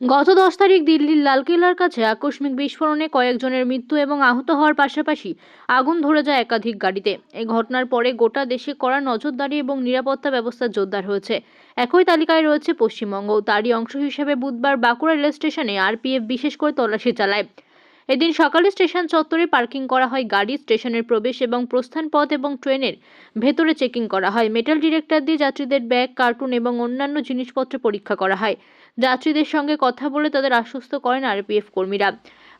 গত দশ তারিখ দিল্লির লালকেল্লার কাছে আকস্মিক বিস্ফোরণে কয়েকজনের মৃত্যু এবং আহত হওয়ার পাশাপাশি আগুন ধরে যায় একাধিক গাড়িতে। এই ঘটনার পরে গোটা দেশে কড়া নজরদারি এবং নিরাপত্তা ব্যবস্থা জোরদার হয়েছে। একই তালিকায় রয়েছে পশ্চিমবঙ্গ। তারই অংশ হিসেবে বুধবার বাঁকুড়া রেল স্টেশনে আরপিএফ বিশেষ করে তল্লাশি চালায়। এদিন সকালে স্টেশন চত্বরে পার্কিং করা হয় গাড়ি, স্টেশনের প্রবেশ এবং প্রস্থান পথ এবং ট্রেনের ভেতরে চেকিং করা হয়। মেটাল ডিরেক্টর দিয়ে যাত্রীদের ব্যাগ, কার্টুন এবং অন্যান্য জিনিসপত্র পরীক্ষা করা হয়। যাত্রীদের সঙ্গে কথা বলে তাদের আশ্বস্ত করেন আরপিএফ কর্মীরা।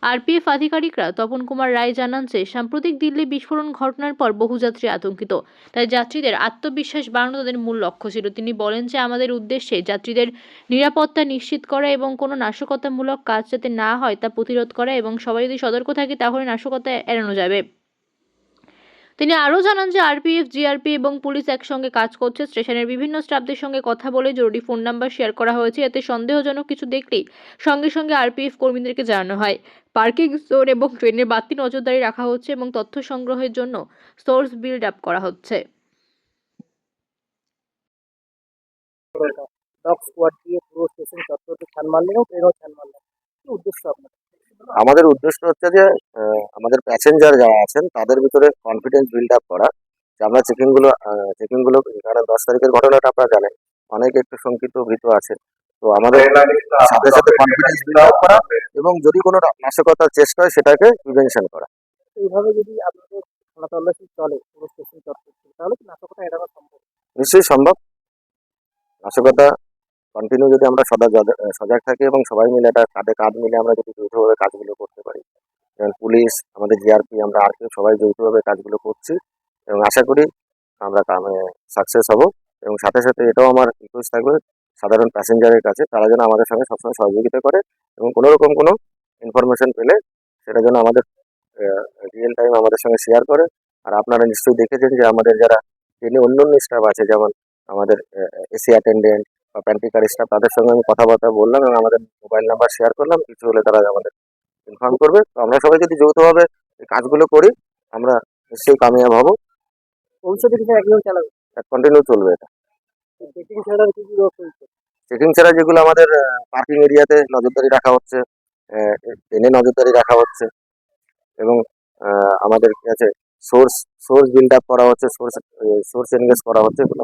আরপিএফ আধিকারিকরা তপন কুমার রায় জানান যে, সাম্প্রতিক দিল্লি বিস্ফোরণ ঘটনার পর বহু যাত্রী আতঙ্কিত। তাই যাত্রীদের আত্মবিশ্বাস বাড়ানো তাদের মূল লক্ষ্য ছিল। তিনি বলেন যে, আমাদের উদ্দেশ্যে যাত্রীদের নিরাপত্তা নিশ্চিত করা এবং কোনো নাশকতামূলক কাজ যাতে না হয় তা প্রতিরোধ করা এবং সবাই যদি সতর্ক থাকে তাহলে নাশকতা এড়ানো যাবে। তিনি আরও জানান যে আরপিএফ, জিআরপি এবং পুলিশ একসঙ্গে কাজ করছে। স্টেশনের বিভিন্ন স্টাফদের সঙ্গে কথা বলে জরুরি ফোন নাম্বার শেয়ার করা হয়েছে। এতে সন্দেহজনক কিছু দেখলেই সঙ্গে সঙ্গে আরপিএফ কর্মীদেরকে জানানো হয়। পার্কিং জোন এবং ট্রেনের বাড়তি নজরদারি রাখা হচ্ছে এবং তথ্য সংগ্রহের জন্য সোর্স বিল্ড আপ করা হচ্ছে। স্কোয়াড দিয়ে পুরো স্টেশন ট্রেনও কি উদ্দেশ্য আপনার আমাদের উদ্দেশ্য হচ্ছে যে আমাদের প্যাসেঞ্জার যারা আছেন তাদের ভিতরে কনফিডেন্স বিল্ড আপ করা। যে আমরা চেকিংগুলো চেকিংগুলো চেকিং কারণ দশ তারিখের ঘটনাটা আপনারা জানেন। অনেকে একটু শঙ্কিত ভীত আছে। তো আমাদের সাথে সাথে কনফিডেন্স বিল্ড আপ করা এবং যদি কোনো নাশকতার চেষ্টা হয় সেটাকে প্রিভেনশন করা। এইভাবে যদি আপনাদের তল্লাশি চলে পুরো স্টেশন তাহলে নাশকতা এড়ানো সম্ভব? নিশ্চয়ই সম্ভব। নাশকতা কন্টিনিউ যদি আমরা সদা সজাগ থাকি এবং সবাই মিলে এটা কাঁধে কাঁধ মিলে আমরা যদি যৌথভাবে কাজগুলো করতে পারি। যেমন পুলিশ, আমাদের জিআরপি আমরা আর কেউ সবাই যৌথভাবে কাজগুলো করছি এবং আশা করি আমরা কামে সাকসেস হব। এবং সাথে সাথে এটাও আমার রিকোয়েস্ট থাকবে সাধারণ প্যাসেঞ্জারের কাছে, তারা যেন আমাদের সঙ্গে সবসময় সহযোগিতা করে এবং কোনো রকম কোনো ইনফরমেশন পেলে সেটা যেন আমাদের রিয়েল টাইম আমাদের সঙ্গে শেয়ার করে। আর আপনারা নিশ্চয়ই দেখেছেন যে আমাদের যারা ট্রেনে অন্য অন্য স্টাফ আছে, যেমন আমাদের এসি অ্যাটেন্ডেন্ট বা প্যান্ট্রিকার স্টাফ তাদের সঙ্গে আমি কথাবার্তা বললাম এবং আমাদের মোবাইল নাম্বার শেয়ার করলাম। কিছু হলে তারা আমাদের ইনফর্ম করবে। তো আমরা সবাই যদি যৌথভাবে এই কাজগুলো করি আমরা নিশ্চয়ই কামিয়াব হব। ভবিষ্যতে কিছু একজন চালাবে? কন্টিনিউ চলবে এটা। চেকিং ছাড়া কি চেকিং যেগুলো আমাদের পার্কিং এরিয়াতে নজরদারি রাখা হচ্ছে ট্রেনে নজরদারি রাখা হচ্ছে এবং আমাদের কি আছে সোর্স সোর্স বিল্ড আপ করা হচ্ছে সোর্স সোর্স এনগেজ করা হচ্ছে। এগুলো।